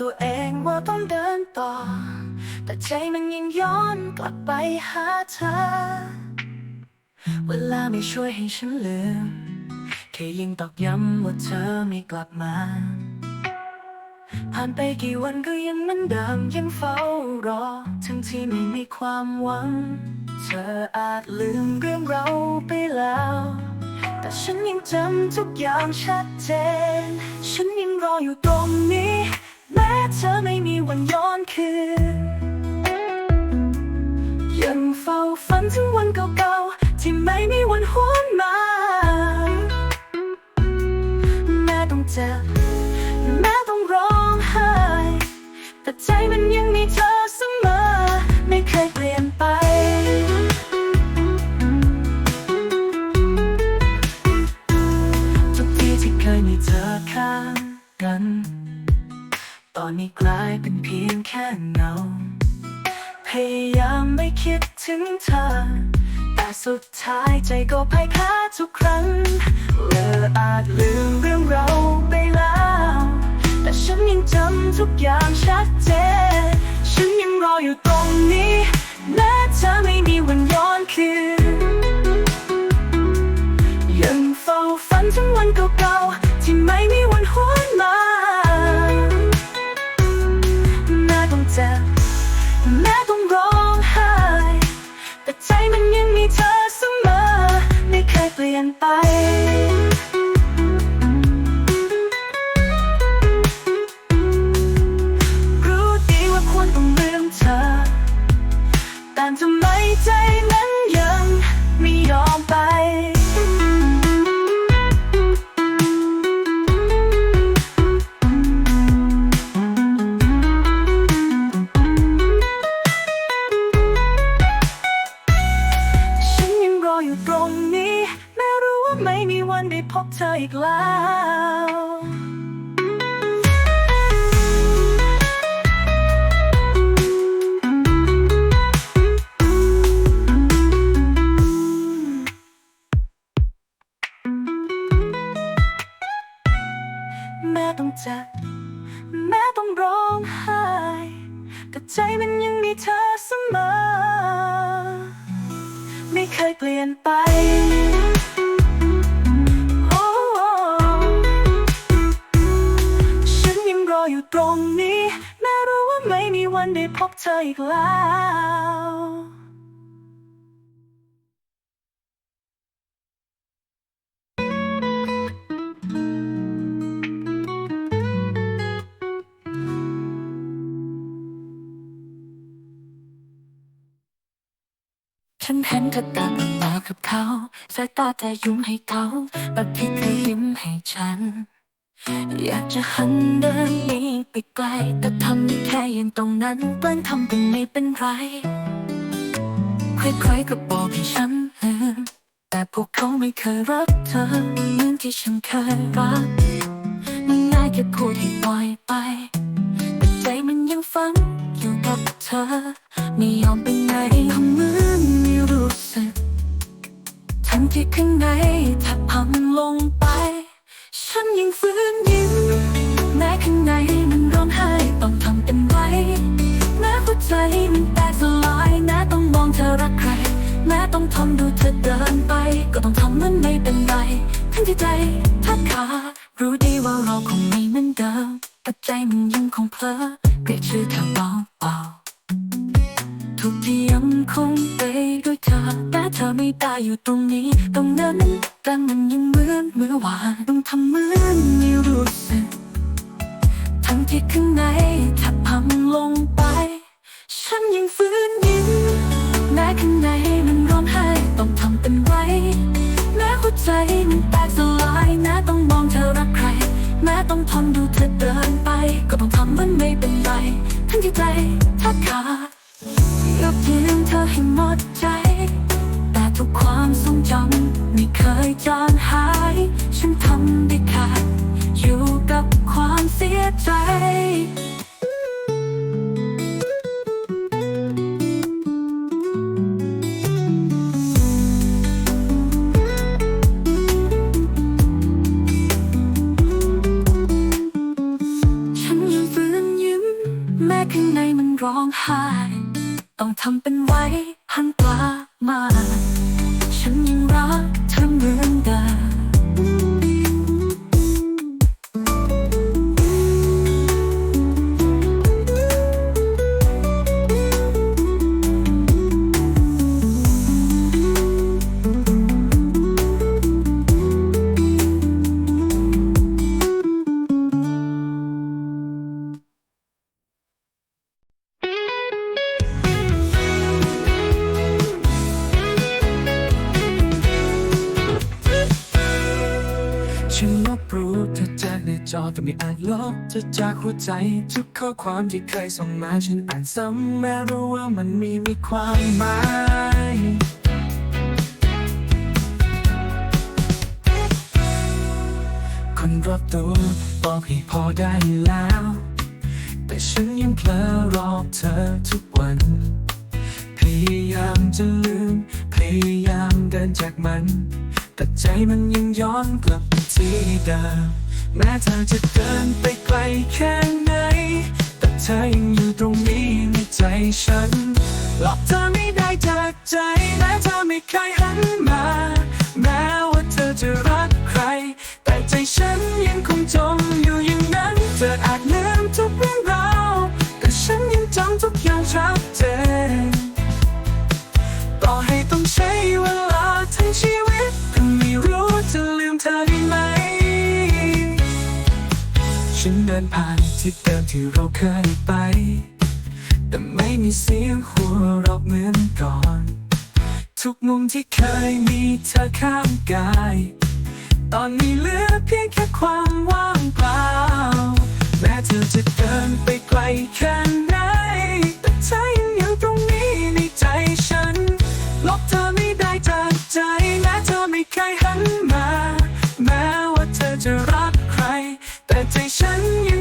ตัวเองว่าต้องเดินต่อ แต่ใจมันยังย้อนกลับไปหาเธอ เวลาไม่ช่วยให้ฉันลืม แค่ยิ่งตอกย้ำว่าเธอไม่กลับมา ผ่านไปกี่วันก็ยังเหมือนเดิมยังเฝ้ารอ ทั้งที่ไม่มีความหวัง เธออาจลืมเรื่องเราไปแล้วแต่ฉันยังจำทุกอย่างชัดเจน ฉันยังรออยู่ตรงนี้ ฝ้าฝันถึงวันเก่าๆ ที่ไม่มีวันหวนมา แม้ต้องเจ็บแม้ต้องร้องไห้ แต่ใจมันยังมีเธอเสมอ ไม่เคยเปลี่ยนไปทุกทีที่เคยมีเธอข้างกัน ตอนนี้กลายเป็นเพียงแค่เงาพยายามไม่คิดถึงเธอ สุดท้ายใจก็พ่ายแพ้ทุกครั้งเลออาจลืมเรื่องเราไปแล้ว แต่ฉันยังจำทุกอย่างชัดเจน ฉันยังรออยู่ตรงนี้แม้เธอไม่มีวันย้อนคืน ยังเฝ้าฝันถึงวันเก่าๆที่ไม่มีวันหวนมา ลี่ยนไป ตรงนี้ แม้รู้ว่าไม่มีวันได้พบเธออีกแล้วฉันเห็นเธอเดินมากับเขา สายตาแต่ยุ่งให้เขาแบบที่เธอยิ้มให้ฉัน อยากจะหันเดินหนีไปไกล แต่ทำได้แค่ยืนตรงนั้นเปิ้นทำเป็นไม่เป็นไรใครๆก็บอกให้ฉันลืมแต่พวกเขาไม่เคยรักเธอเหมือนที่ฉันเคยรัก มันง่ายแค่พูดให้ปล่อยไป แต่ใจมันยังฝันอยู่กับเธอ ไม่ยอมไปไหนทำเหมือนไม่รู้สึก ทั้งที่ข้างในแทบพังลงไป ยังฝืนยิ้ม แม้ข้างในมันร้องไห้ต้องทำเป็นไว้แม้หัวใจมันแตกสลายแม้ต้องมองเธอรักใคร แม้ต้องทนดูเธอเดินไป ก็ต้องทำมันไม่เป็นไรทั้งที่ใจแทบขารู้ดีว่าเราคงไม่เหมือนเดิมแต่ใจมันยังคงเพ้อเกลียดชื่อเธอเบาๆทุกที่ยังคงไปด้วยเธอแต่เธอไม่ได้อยู่ตรงนี้ตรงนั้นแต่มันยังเหมือนเมื่อวาน องไห้ ต้องทำเป็นไว้หันกลับมา ฉันลบรู้เธอจากในจอแต่ไม่อาจลบเธอจากหัวใจ ทุกข้อความที่เคยส่งมาฉันอ่านซ้ำแม้รู้ว่ามันมีมีความหมายคนรอบตัวบอกให้พอได้แล้ว แต่ฉันยังเพลอรอเธอทุกวัน พยายามจะลืม พยายามเดินจากมัน แต่ใจมันยังย้อนกลับไปที่เดิมแม้เธอจะเดินไปไกลแค่ไหน แต่เธอยังอยู่ตรงนี้ในใจฉันหลอกเธอไม่ได้จากใจแม้เธอไม่เคยหันมา ดินผ่านที่เดิมที่เราเคยไป แต่ไม่มีเสียงหัวเราะเหมือนก่อน ทุกมุมที่เคยมีเธอข้างกาย ตอนนี้เหลือเพียงแค่ความว่างเปล่า แม้เธอจะเดินไปไกลแค่ไหน แต่เธอยังอยู่ตรงนี้ในใจฉัน ลบเธอไม่ได้จาก ฉันยั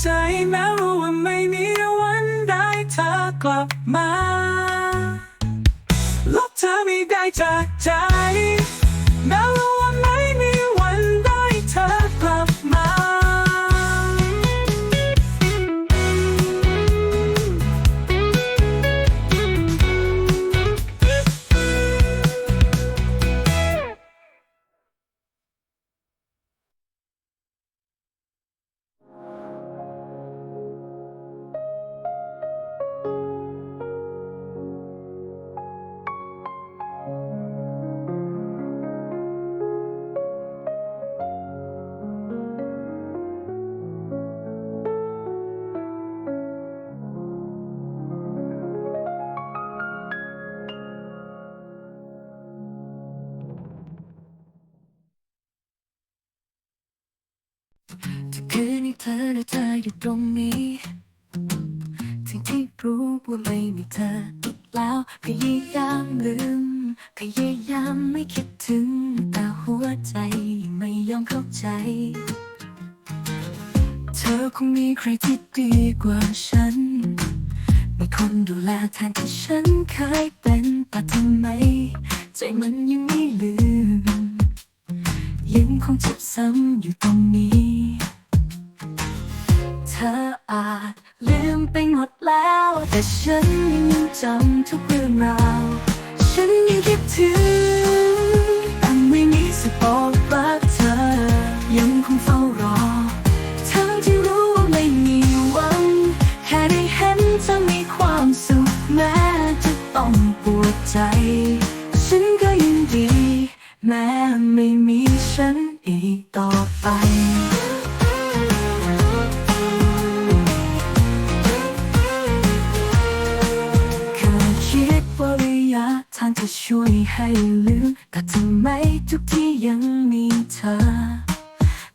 ใจแม้รู้ว่าไม่มีวันได้เธอกลับมาลบเธอไม่ได้จากใจแม้ว่า ออยู่ตรงนี้ทั้งที่รู้ว่าไม่มีเธออีกแล้วพยายาม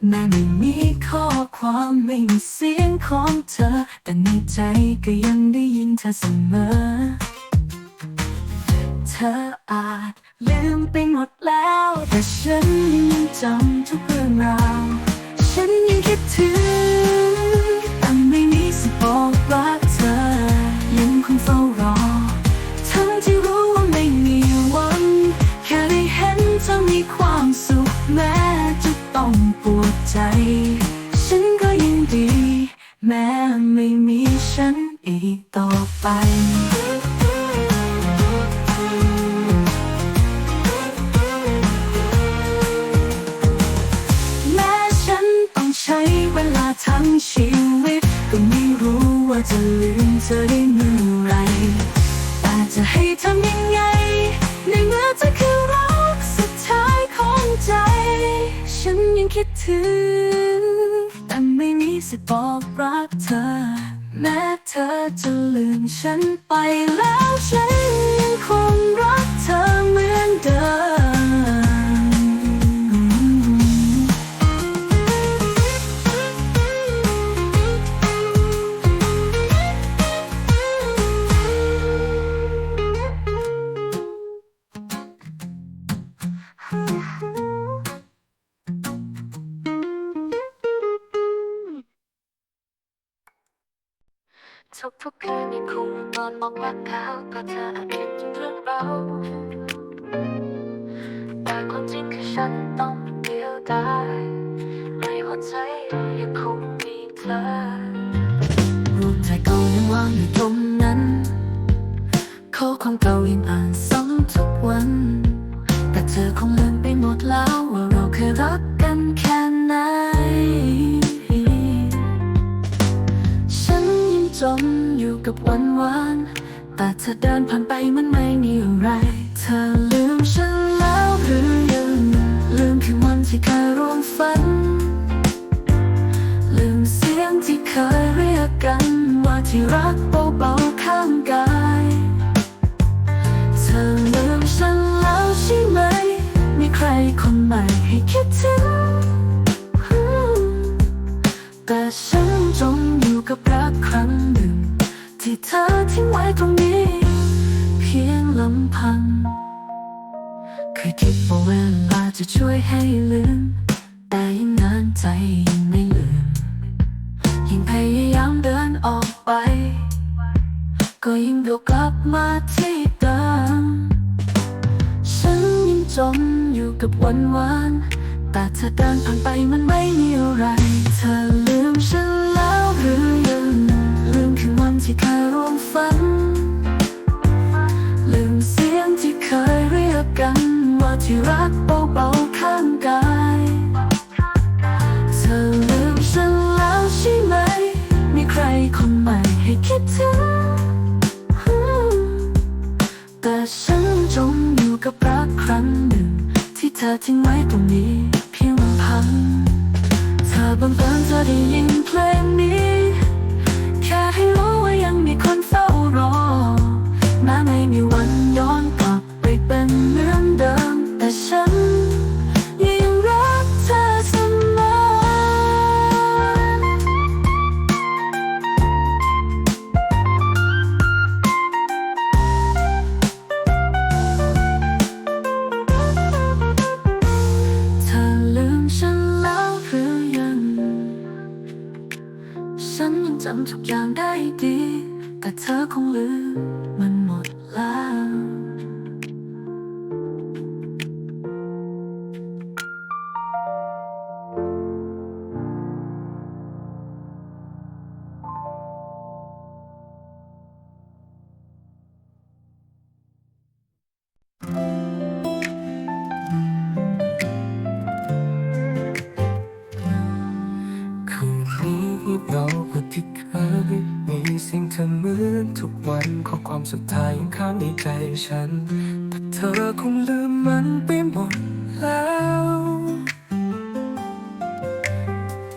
แม้ไม่มีข้อความไม่มีเสียงของเธอ แต่ในใจก็ยังได้ยินเธอเสมอ เธออาจลืมไปหมดแล้ว แต่ฉันยังจำทุกเรื่องราว ฉันยังคิดถึงแต่ไม่มีสิบอกรักเธอ ยังคงเฝ้ารอ ทั้งที่รู้ว่าไม่มีวัน แค่ได้เห็นเธอมีความสุขแม้จะต้อง ปวดใจ ฉันก็ยังดี แม้ไม่มีฉันอีกต่อไปแม้ฉันต้องใช้เวลาทั้งชีวิต ก็ไม่รู้ว่าจะลืมเธอได้เมื่อไหร ถึงแต่ไม่มีสิทธิ์บอกรักเธอ แม้เธอจะลืมฉันไป ทุกทุกคืนยังคงนอนมองว่าเขาก็เธออาจคิดถึงเรื่องเรา แต่ความจริงคือฉันต้องเดียวดายในหัวใจยังคงมีเธอรูปถ่ายเก่ายังวางอยู่ตรงนั้น เข้อความเก่ายังอ่าน กับวันวาน แต่เธอเดินผ่านไปมันไม่มีอะไร เธอ จมอยู่กับวันวานแต่เธอเดินผ่านไปมันไม่มีอะไร เธอลืมฉันแล้วหรือยังลืมคืนวันที่เคยร่วมฝัน ลืมเสียงที่เคยเรียกกันว่าที่รัก อทิ้งไว้ตรงนี้เพียงลำพัง เธอบังเอิญเธอได้ยินเพลงนี้ แค่ให้รู้ว่ายังมีคนเฝ้ารอ สุดท้ายยังค้างในใจฉัน แต่เธอคงลืมมันไปหมดแล้ว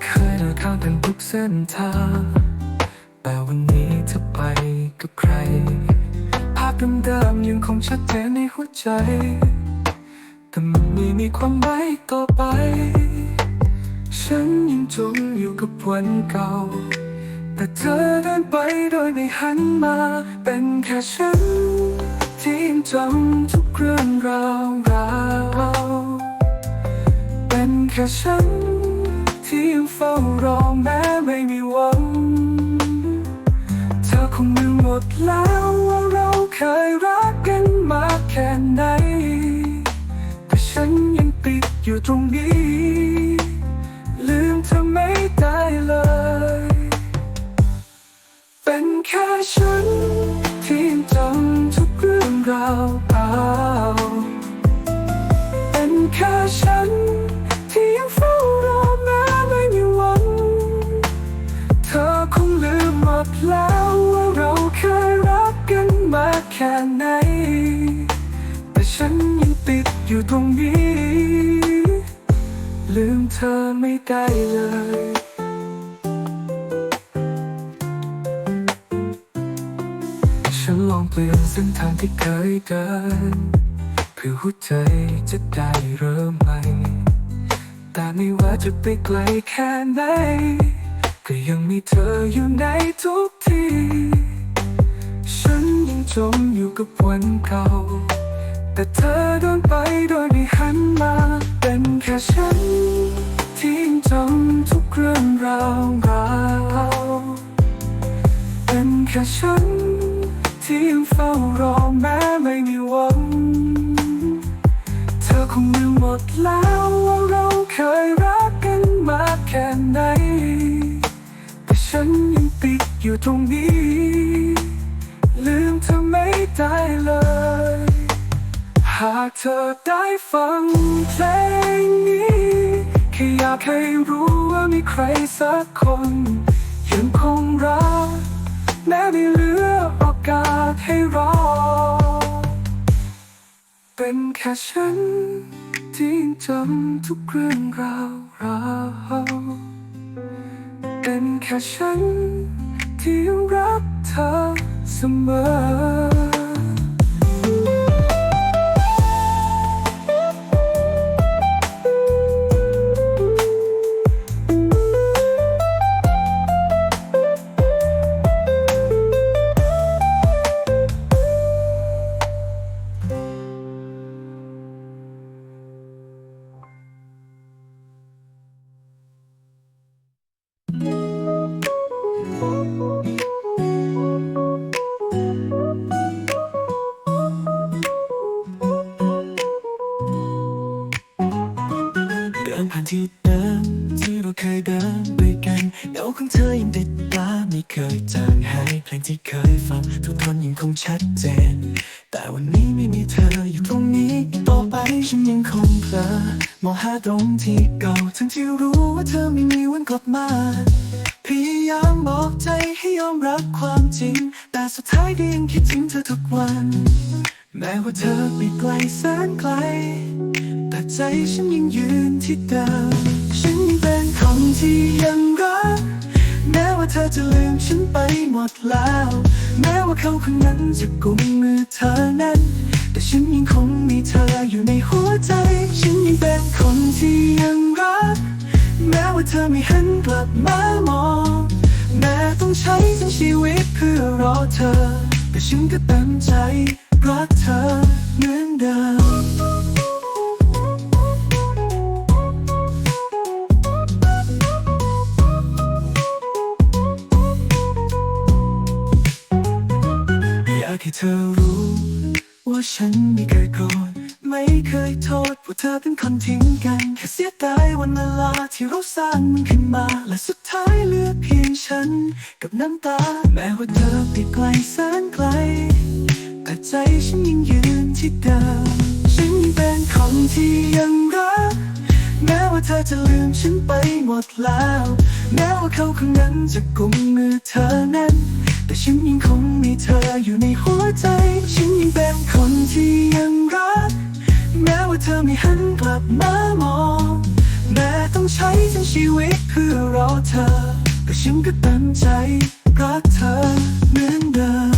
เคยเดินข้างกันทุกเส้นทาง แต่วันนี้เธอไปกับใคร ภาพเดิมๆยังคงชัดเจนในหัวใจ แต่มันไม่มีความหมายต่อไป ฉันยังจมอยู่กับวันเก่า แต่เธอเดินไปโดยไม่หันมา จำทุกเรื่องราวราวเป็นแค่ฉัน ที่ยังเฝ้ารอแม้ไม่มีหวัง เธอคงลืมหมดแล้วว่าเราเคยรักกันมากแค่ไหนแต่ฉันยังติดอยู่ตรงนี้ ลืมเธอไม่ได้เลย เป็นแค่ฉัน เราเอาเป็นแค่ฉัน ที่ยังเฝ้ารอแม้ไม่มีวังเธอคงลืมหมดแล้วว่าเราเคยรักกันมาแค่ไหน แต่ฉันยังติดอยู่ตรงนี้ ลืมเธอไม่ได้เลย เส้นทางที่เคยเดินเพื่อหัวใจจะได้เริ่มใหม่ แต่ไม่ว่าจะไปไกลแค่ไหน ก็ยังมีเธออยู่ในทุกที ฉันยังจมอยู่กับวันเก่า แต่เธอเดินไปโดยไม่หันมา เป็นแค่ฉัน ที่ยังจำทุกเรื่องราวเราเป็นแค่ฉัน ที่ยังเฝ้ารอแม้ไม่มีหวัง เธอคงลืมหมดแล้วว่าเราเคยรักกันมาแค่ไหน แต่ฉันยังติดอยู่ตรงนี้ ลืมเธอไม่ได้เลย หากเธอได้ฟังเพลงนี้แค่อยากให้รู้ว่ามีใครสักคน ยังคงรักแม้ไม่เหลือโอ กาสให้รอ เป็นแค่ฉัน ที่จำทุกเรื่องราวเราเป็นแค่ฉัน ที่รักเธอเสมอ ที่เคยฟังทุกคนยังคงชัดเจน แต่วันนี้ไม่มีเธออยู่ตรงนี้ ต่อไปฉันยังคงเพลอมองหาตรงที่เก่า ทั้งที่รู้ว่าเธอไม่มีวันกลับมาพยายามบอกใจให้ยอมรับความจริง แต่สุดท้ายก็ยังคิดถึงเธอทุกวัน แม้ว่าเธอไปไกลแสนไกล แต่ใจฉันยังยืนที่เดิม ฉันเป็นคนที่ยังรัก แม้ว่าเธอจะลืมฉันไปหมดแล้ว แม้ว่าเขาคนนั้นจะกุมมือเธอนั้น แต่ฉันยังคงมีเธออยู่ในหัวใจ ฉันยังเป็นคนที่ยังรัก แม้ว่าเธอไม่หันกลับมามอง แม้ต้องใช้ทั้งชีวิตเพื่อรอเธอ แต่ฉันก็เต็มใจรักเธอเหมือนเดิม ว่าเธอเป็นคนทิ้งกันแค่เสียดายวันเวลาที่เราสร้างมันขึ้นมา และสุดท้ายเหลือเพียงฉัน กับน้ำตา แม้ว่าเธอไปไกลแสนไกล แต่ใจฉันยังยืนที่เดิมฉันยังเป็นคนที่ยังรัก แม้ว่าเธอจะลืมฉันไปหมดแล้ว แม้ว่าเขาคนนั้นจะกุมมือเธอนั้น แต่ฉันยังคงมีเธออยู่ในหัวใจ ฉันยังเป็นคนที่ยังรัก แม้ว่าเธอไม่หันกลับมามอง แม้ต้องใช้ทั้งชีวิตเพื่อรอเธอ แต่ฉันก็เต็มใจรักเธอเหมือนเดิม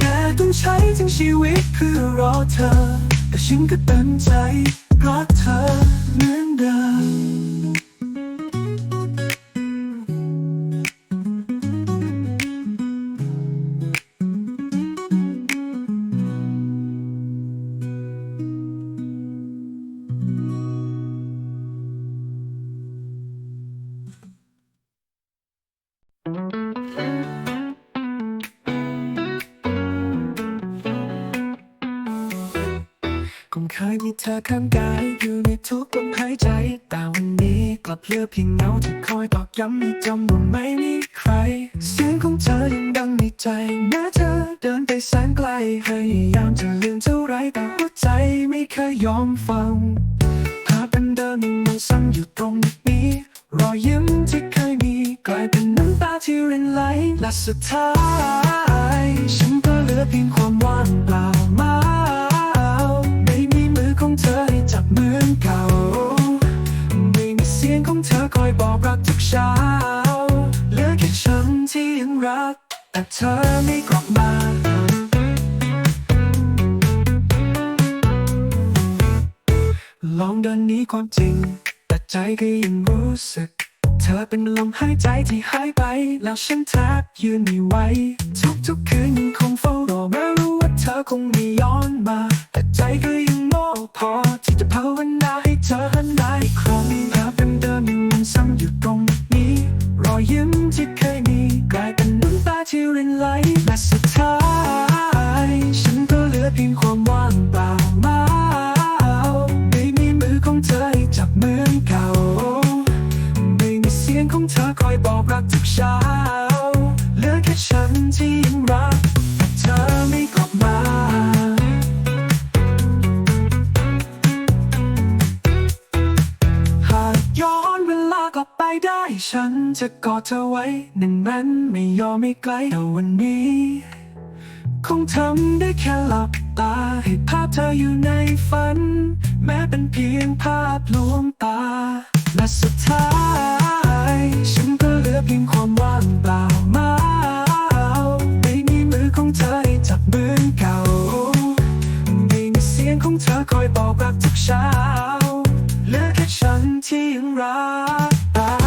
แม้ตชีวิตเพื่อรอเธอ แต่ฉันก็เต็มใจรักเธอ ยมีเธอข้างกายอยู่ในทุกลมหายใจ แต่วันนี้กลับเหลือเพียงเงาที่คอยตอกย้ำให้จำว่าไม่มีใคร เสียงของเธอยังดังในใจแม้เธอเดินไปแสนไกลพยายามจะลืมเท่าไรแต่หัวใจไม่เคยยอมฟังภาพเป็นเดิมยังมันซ้ำอยู่ตรงนี้ รอยยิ้มที่เคยมีกลายเป็นน้ำตาที่รินไหลและสุดท้าย ฉันก็เหลือเพียงความว่างเปล่ามา แต่เธอไม่กลับมาลองเดินหนีความจริง แต่ใจก็ยังรู้สึก เธอเป็นลมหายใจที่หายไป แล้วฉันแทบยืนไม่ไหวทุกๆคืนยังคงเฝ้ารอแม้รู้ว่าเธอคงไม่ย้อนมา แต่ใจก็ยังโง่พอ ที่จะภาวนาให้เธอหันมาอีกครั้งภาพเดิมๆยังมันซ้ำอยู่ตรงนี้ รอยยิ้มที่ นไหลและสุดท้าย ฉันก็เหลือเพียงความ กอดเธอไว้หนึ่งนั้นไม่ยอมไม่ไกลแต่วันนี้ คงทำได้แค่หลับตา ให้ภาพเธออยู่ในฝัน แม้เป็นเพียงภาพลวงตา และสุดท้าย ฉันก็เหลือเพียงความว่างเปล่ามาไม่มีมือของเธอให้จับมือเก่าไม่มีเสียงของเธอคอยบอกรักทุกเช้าเหลือแค่ฉันที่ยังรัก